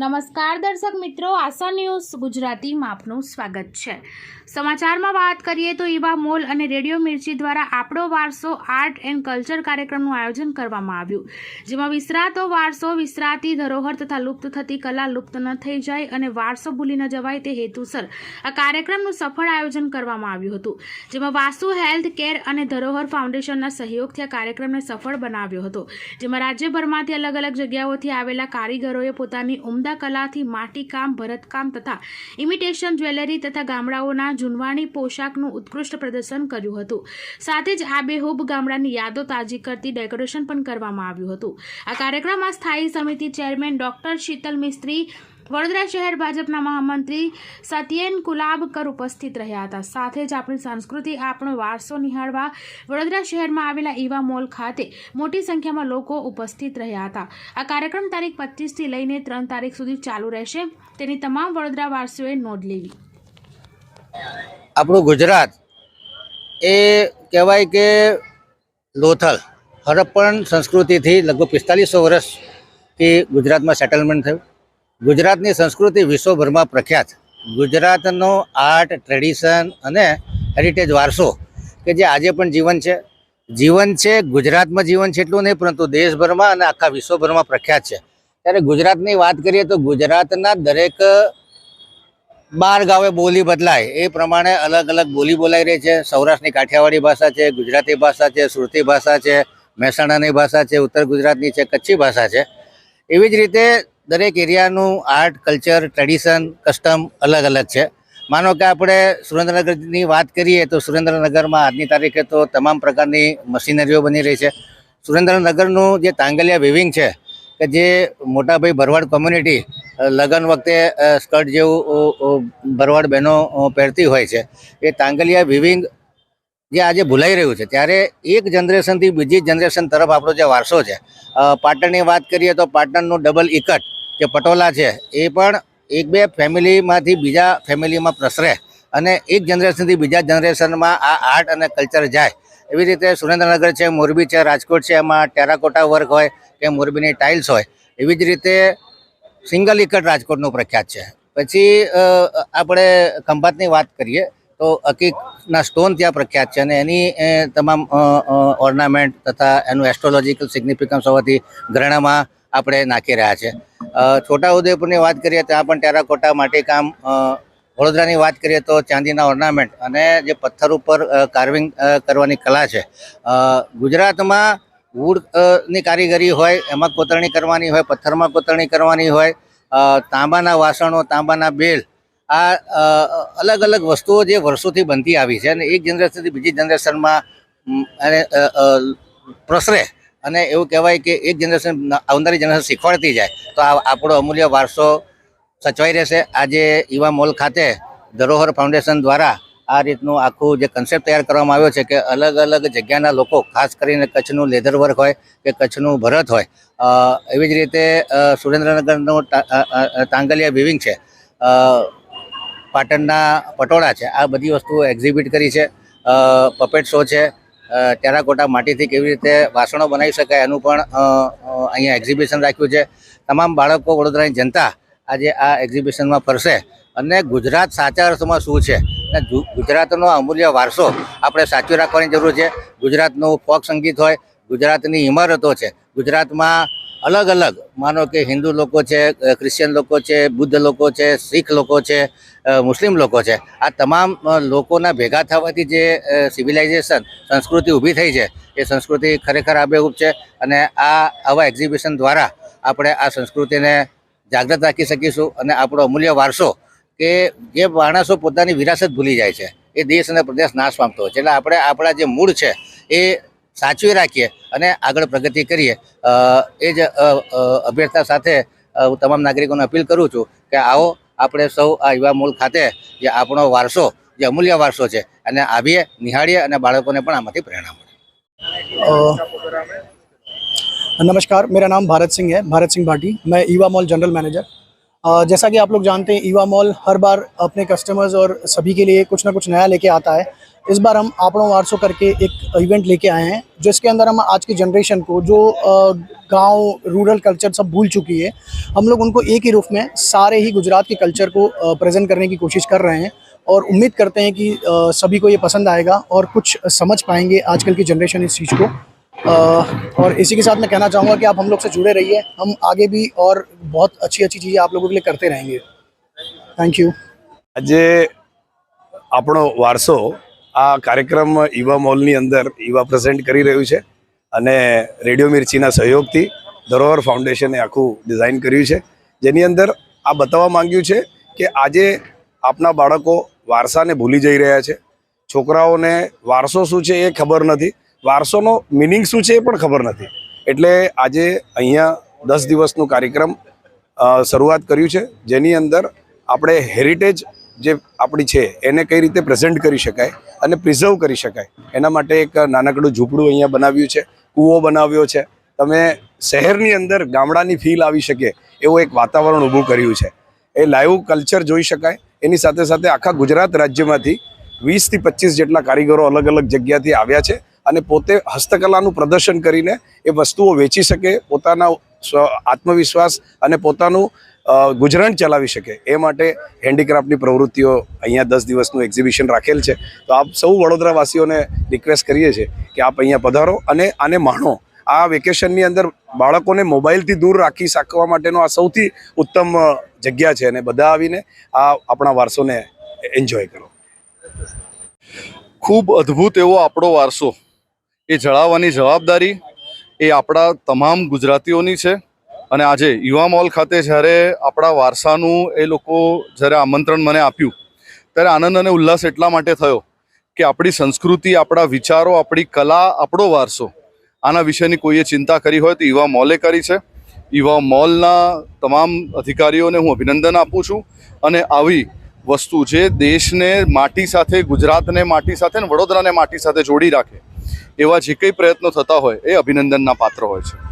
નમસ્કાર દર્શક મિત્રો, આશા ન્યૂઝ ગુજરાતીમાં આપનું સ્વાગત છે. સમાચારમાં વાત કરીએ તો ઈવા મોલ અને રેડિયો મિર્ચી દ્વારા આપણો વારસો આર્ટ એન્ડ કલ્ચર કાર્યક્રમનું આયોજન કરવામાં આવ્યું, જેમાં વિસરાતો વારસો વિસરાતી, ધરોહર તથા લુપ્ત થતી કલા લુપ્ત ન થઈ જાય અને વારસો ભૂલી ન જવાય તે હેતુસર આ કાર્યક્રમનું સફળ આયોજન કરવામાં આવ્યું હતું, જેમાં વાસુ હેલ્થ કેર અને ધરોહર ફાઉન્ડેશનના સહયોગથી આ કાર્યક્રમને સફળ બનાવ્યો હતો, જેમાં રાજ્યભરમાંથી અલગ અલગ જગ્યાઓથી આવેલા કારીગરોએ પોતાની ઉમદા કલાથી માટીકામ ભરતકામ તથા ઇમિટેશન જ્વેલરી તથા ગામડાઓના જૂનવાણી પોશાકનું ઉત્કૃષ્ટ પ્રદર્શન કર્યું હતું. સાથે જ આબેહૂબ ગામડાની યાદો તાજી કરતી ડેકોરેશન પણ કરવામાં આવ્યું હતું. આ કાર્યક્રમમાં સ્થાયી સમિતિ ચેરમેન ડોક્ટર શીતલ મિસ્ત્રી વડોદરા શહેર ભાજપના મહામંત્રી સત્યેન કુલાબકર ઉપસ્થિત રહ્યા હતા. સાથે જ આપણી સંસ્કૃતિ આપણો વારસો નિહાળવા વડોદરા શહેરમાં આવેલા ઈવા મોલ ખાતે મોટી સંખ્યામાં લોકો ઉપસ્થિત રહ્યા હતા. આ કાર્યક્રમ તારીખ પચીસથી લઈને ત્રણ તારીખ સુધી ચાલુ રહેશે. તેની તમામ વડોદરા વારસીઓએ નોંધ લેવી આપણું ગુજરાત એ કહેવાય કે લોથલ હરપ્પન સંસ્કૃતિથી લગભગ પિસ્તાલીસો વર્ષથી ગુજરાતમાં સેટલમેન્ટ થયું. ગુજરાતની સંસ્કૃતિ વિશ્વભરમાં પ્રખ્યાત. ગુજરાતનો આર્ટ, ટ્રેડિશન અને હેરિટેજ વારસો કે જે આજે પણ જીવન છે. જીવન છે, ગુજરાતમાં જીવન છે એટલું નહીં, પરંતુ દેશભરમાં અને આખા વિશ્વભરમાં પ્રખ્યાત છે. ત્યારે ગુજરાતની વાત કરીએ તો ગુજરાતના દરેક બાર ગાવે બોલી બદલાય. એ પ્રમાણે અલગ અલગ બોલી બોલાઈ રહી છે. સૌરાષ્ટ્રની કાઠિયાવાડી ભાષા છે, ગુજરાતી ભાષા છે, સુરતી ભાષા છે, મહેસાણાની ભાષા છે, ઉત્તર ગુજરાતની છે, કચ્છી ભાષા છે. એવી જ રીતે દરેક એરિયાનું આર્ટ, કલ્ચર, ટ્રેડિશન, કસ્ટમ અલગ અલગ છે. માનો કે આપણે સુરેન્દ્રનગરની વાત કરીએ તો સુરેન્દ્રનગરમાં આજની તારીખે તો તમામ પ્રકારની મશીનરીઓ બની રહી છે. સુરેન્દ્રનગરનું જે તાંગલિયા વિવિંગ છે, કે જે મોટાભાઈ ભરવાડ કોમ્યુનિટી લગ્ન વખતે સ્કર્ટ જેવું ભરવાડ બહેનો પહેરતી હોય છે. એ તાંગલિયા વિવિંગ જે આજે ભૂલાઈ રહ્યું છે. ત્યારે એક જનરેશનથી બીજી જનરેશન તરફ આપણો જે વારસો છે. પાટણની વાત કરીએ તો પાટણનું ડબલ ઇકટ જે પટોલા છે, એ પણ એક બે ફેમિલીમાંથી બીજા ફેમિલીમાં પ્રસરે અને એક જનરેશનથી બીજા જનરેશનમાં આ આર્ટ અને કલ્ચર જાય. એવી રીતે સુરેન્દ્રનગર છે, મોરબી છે, રાજકોટ છે, એમાં ટેરાકોટા વર્ક હોય કે મોરબીની ટાઇલ્સ હોય, એવી જ રીતે સિંગલ ઇકટ રાજકોટનું પ્રખ્યાત છે. પછી આપણે ખંભાતની વાત કરીએ તો અકીકના સ્ટોન ત્યાં પ્રખ્યાત છે અને એની તમામ ઓર્નામેન્ટ તથા એનું એસ્ટ્રોલોજીકલ સિગ્નિફિકન્સ હોવાથી ઘરેણામાં આપણે નાખી રહ્યા છે. છોટાઉદેપુરની વાત કરીએ ત્યાં પણ ટેરાકોટા માટીકામ વડોદરાની વાત કરીએ તો ચાંદીના ઓર્નામેન્ટ અને જે પથ્થર ઉપર કાર્વિંગ કરવાની કલા છે. ગુજરાતમાં વૂડની કારીગરી હોય, એમાં કોતરણી કરવાની હોય, પથ્થરમાં કોતરણી કરવાની હોય તાંબાના વાસણો, તાંબાના બેલ આ અલગ અલગ વસ્તુઓ જે વર્ષોથી બનતી આવી છે અને એક જનરેશનથી બીજી જનરેશનમાં અને પ્રસરે અને એવું કહેવાય કે એક જનરેશન આવનારી જનરેશન શીખવાડતી જાય, તો આ આપણો અમૂલ્ય વારસો સચવાઈ રહેશે. આજે યુવા મોલ ખાતે ધરોહર ફાઉન્ડેશન દ્વારા આ રીતનું આખું જે કન્સેપ્ટ તૈયાર કરવામાં આવ્યો છે કે અલગ અલગ જગ્યાના લોકો, ખાસ કરીને કચ્છનું લેધર વર્ક હોય કે કચ્છનું ભરત હોય એવી જ રીતે સુરેન્દ્રનગરનું ટાંગલિયા વિવિંગ છે. પાટણના પટોળા છે, આ બધી વસ્તુઓ એક્ઝિબિટ કરી છે પપેટ શો છે ટેરાકોટા માટીથી કેવી રીતે વાસણો બનાવી શકાય એનું પણ અહીંયા એક્ઝિબિશન રાખ્યું છે. તમામ બાળકો વડોદરાની જનતા આજે આ એક્ઝિબિશનમાં ફરશે. અને ગુજરાત સાચા અર્થમાં શું છે? અને ગુજરાતનો અમૂલ્ય વારસો આપણે સાચવી રાખવાની જરૂર છે. ગુજરાતનું ફોક સંગીત હોય, ગુજરાતની ઇમારતો છે. ગુજરાતમાં અલગ અલગ, માનો કે હિન્દુ લોકો છે ક્રિશ્ચિયન લોકો છે, બુદ્ધ લોકો છે, શીખ લોકો છે મુસ્લિમ લોકો છે. આ તમામ લોકોના ભેગા થવાથી જે સિવિલાઇઝેશન સંસ્કૃતિ ઊભી થઈ છે, એ સંસ્કૃતિ ખરેખર આબેહૂબ છે અને આ આવા એક્ઝિબિશન દ્વારા આપણે આ સંસ્કૃતિને જાગૃત રાખી શકીશું અને આપણો અમૂલ્ય વારસો કે જે માણસો પોતાની વિરાસત ભૂલી જાય છે, એ દેશ અને પ્રદેશ નાશ પામતો હોય છે. એટલે આપણે, આપણા જે મૂળ છે, એ સાચવી રાખીએ અને આગળ પ્રગતિ કરીએ. એ જ અભ્યર્થના સાથે હું તમામ નાગરિકોને અપીલ કરું છું કે આવો આપણે સૌ આ યુવા મૂલ ખાતે જે આપણો વારસો, જે અમૂલ્ય વારસો છે અને આવીએ નિહાળીએ અને બાળકોને પણ આમાંથી પ્રેરણા મળે. નમસ્કાર. મેરા નામ ભારત સિંહ હૈ, ભારત સિંહ ભાટી. મેં યુવા મોલ જનરલ મેનેજર. जैसा कि आप लोग जानते हैं, ईवा मॉल हर बार अपने कस्टमर्स और सभी के लिए कुछ ना कुछ नया लेके आता है। इस बार हम आपड़ों वारसों करके एक इवेंट लेके आए हैं, जिसके अंदर हम आज की जनरेशन को जो गाँव रूरल कल्चर सब भूल चुकी है, हम लोग उनको एक ही रूप में सारे ही गुजरात के कल्चर को प्रेजेंट करने की कोशिश कर रहे हैं और उम्मीद करते हैं कि सभी को ये पसंद आएगा और कुछ समझ पाएँगे आजकल की जनरेशन इस चीज़ को। और इसी के साथ मैं कहना चाहूँगा कि आप हम लोग से जुड़े रहिए हम आगे भी और बहुत अच्छी अच्छी चीज़ें आप लोगों के लिए करते रहेंगे थैंक यू આજે આપણો વારસો આ કાર્યક્રમ ઈવા મોલની અંદર ઈવા પ્રેઝન્ટ કરી રહ્યું છે અને રેડિયો મિર્ચીના સહયોગથી ધરોહર ફાઉન્ડેશને આખું ડિઝાઇન કર્યું છે જેની અંદર આ બતાવવા માંગ્યું છે કે આજે આપના બાળકો વારસાને ભૂલી જઈ રહ્યા છે છોકરાઓને વારસો શું છે એ ખબર નથી વારસોનો મિનિંગ શું છે એ પણ ખબર નથી. એટલે આજે અહીંયા દસ દિવસનું કાર્યક્રમ શરૂઆત કર્યું છે. જેની અંદર આપણે હેરિટેજ જે આપણી છે, એને કઈ રીતે પ્રેઝન્ટ કરી શકાય અને પ્રિઝર્વ કરી શકાય. એના માટે એક નાનકડું ઝૂંપડું અહીંયા બનાવ્યું છે, કૂવો બનાવ્યો છે. તમે શહેરની અંદર ગામડાની ફીલ આવી શકે એવું એક વાતાવરણ ઊભું કર્યું છે. એ લાઈવ કલ્ચર જોઈ શકાય. એની સાથે સાથે આખા ગુજરાત રાજ્યમાંથી વીસથી પચીસ જેટલા કારીગરો અલગ અલગ જગ્યાથી આવ્યા છે. અને પોતે હસ્તકલાનું પ્રદર્શન કરીને એ વસ્તુઓ વેચી શકે, પોતાના આત્મવિશ્વાસ અને પોતાનું ગુજરાન ચલાવી શકે. એ માટે હેન્ડીક્રાફ્ટની પ્રવૃત્તિઓ અહીંયા દસ દિવસનું એક્ઝિબિશન રાખેલ છે. તો આપ સૌ વડોદરાવાસીઓને રિક્વેસ્ટ કરીએ છીએ કે આપ અહીંયા પધારો અને આને માણો. આ વેકેશનની અંદર બાળકોને મોબાઈલથી દૂર રાખી શકવા માટેનો આ સૌથી ઉત્તમ જગ્યા છે. અને બધા આવીને આ આપણા વારસોને એન્જોય કરો. ખૂબ અદ્ભુત એવો આપણો વારસો. એ જળાવવાની જવાબદારી એ આપણા તમામ ગુજરાતીઓની છે. અને આજે યુવા મોલ ખાતે જ્યારે આપણા વારસાનું એ લોકો જ્યારે આમંત્રણ મને આપ્યું, ત્યારે આનંદ અને ઉલ્લાસ એટલા માટે થયો કે આપણી સંસ્કૃતિ, આપણા વિચારો, આપણી કલા, આપણો વારસો, આના વિશેની કોઈએ ચિંતા કરી હોય તો યુવા મોલે કરી છે. યુવા મોલના તમામ અધિકારીઓને હું અભિનંદન આપું છું અને આવી વસ્તુ જે દેશને માટી સાથે, ગુજરાતને માટી સાથે અને વડોદરાને માટી સાથે જોડી રાખે એવા જે કંઈ પ્રયત્નો થતા હોય એ અભિનંદનના પાત્ર હોય છે.